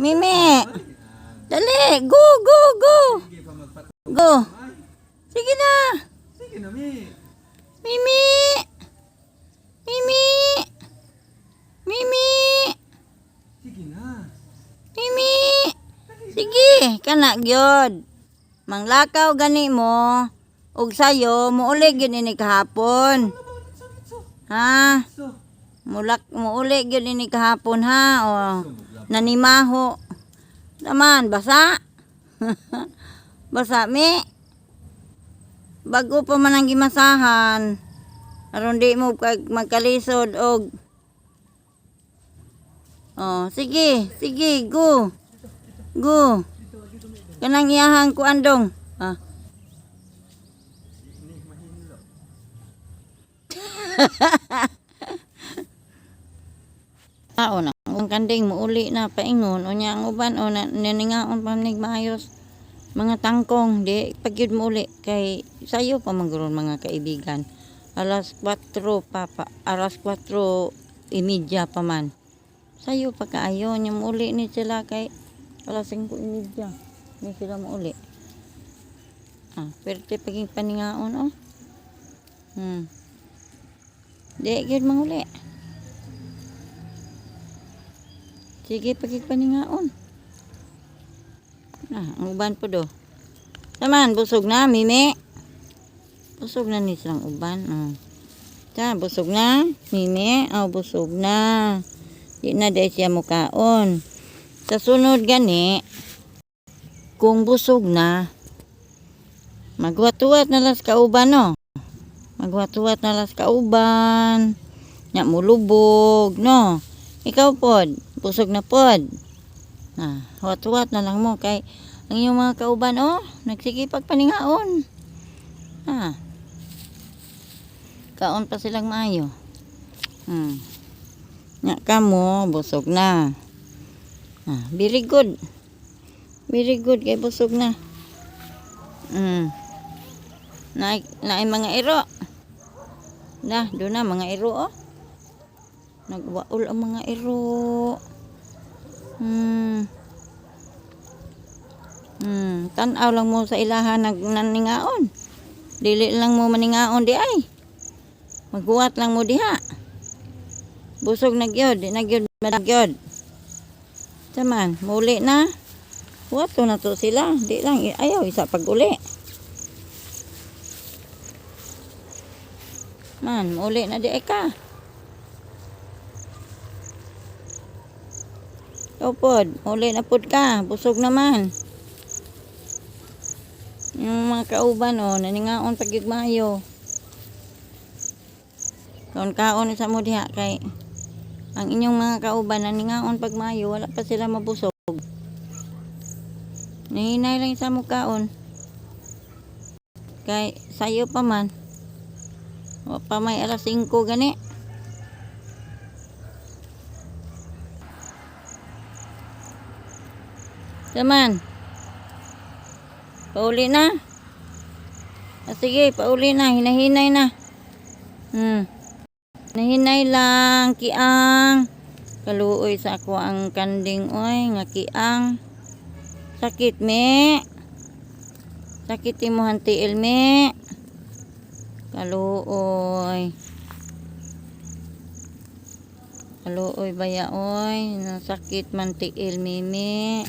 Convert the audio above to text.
Mimi. Dali. Go, go, go. Go. Sige na. sige na, mi. Mimi. Mimi. Mimi. Sige na. Mimi. Sige. Kana gyud. Manglakaw gani mo. Ug sayo, muuli gyud ini kahapon. Ha? Mulak muuli gyud ini kahapon ha. O. Nanimaho. Naman basa. basa mi. Bago pa man ang gimasahan. Aron di mo magkalisod og Oh, sige, sige, go. Go. Kanang iyahang kuandong. Ah. Tao na. Ang kanding muuli na paingon. O niya ang uban o na, naningaon pa nig maayos. Mga tangkong. Di pagyud muuli. Kay sayo pa magkaroon mga kaibigan. Alas 4 pa, pa alas 4 imidya pa man. Sayo pa kaayo. Niya muuli ni sila kay alas 5 imidya. Ni sila muuli. Ah, pwerte paging paningaon oh. Hmm. Di gyud manguli. Sige, pagkikpaningaon. Ah, ang uban po do. Taman, busog na, Mimi. Busog na ni silang uban. Oh. Ta, busog na, Mimi. Oh, busog na. Di na dahil siya mukaon. Sa sunod gani, kung busog na, magwatuwat na las kauban, no? Magwatuwat na las kauban. Nya mulubog, no? Ikaw pod, busog na pod. Ah, wat-wat na lang mo kay ang iyong mga kauban oh, nagsikipag paningaon. Ah. Kaon pa silang maayo. Hmm. Nya kamo busog na. Ah, very good. Very good kay busog na. Hmm. Na, na mga iro. Na, doon na mga iro oh. Nagwaol ang mga iro. Hmm. Hmm, tanaw lang mo sa ilahan nag naningaon. Dili lang mo maningaon di ay. Magbuhat lang mo diha. Busog na gyud, na gyud magyud. Taman, muli na. Wato na to sila. Di lang, ayaw, isa pag uli. Man, muli na di ka. Ikaw pod, uli na pod ka, busog naman. Yung mga kauban o, naningaon pag mayo. Kaon kaon sa mo diha kay ang inyong mga kauban naningaon pag mayo, wala pa sila mabusog. Nahinay lang sa mo kaon. Kay sayo pa man. O pa may alas 5 gani. Saman. Pauli na. Ah, sige, pauli na. Hinahinay na. Hmm. Hinahinay lang. Kiang. Kaluoy sa ako ang kanding. Oy, nga kiang. Sakit, me. Sakit mo hanti, me. Kaluoy. Kaluoy baya, oy. Nasakit man tiil, mimi.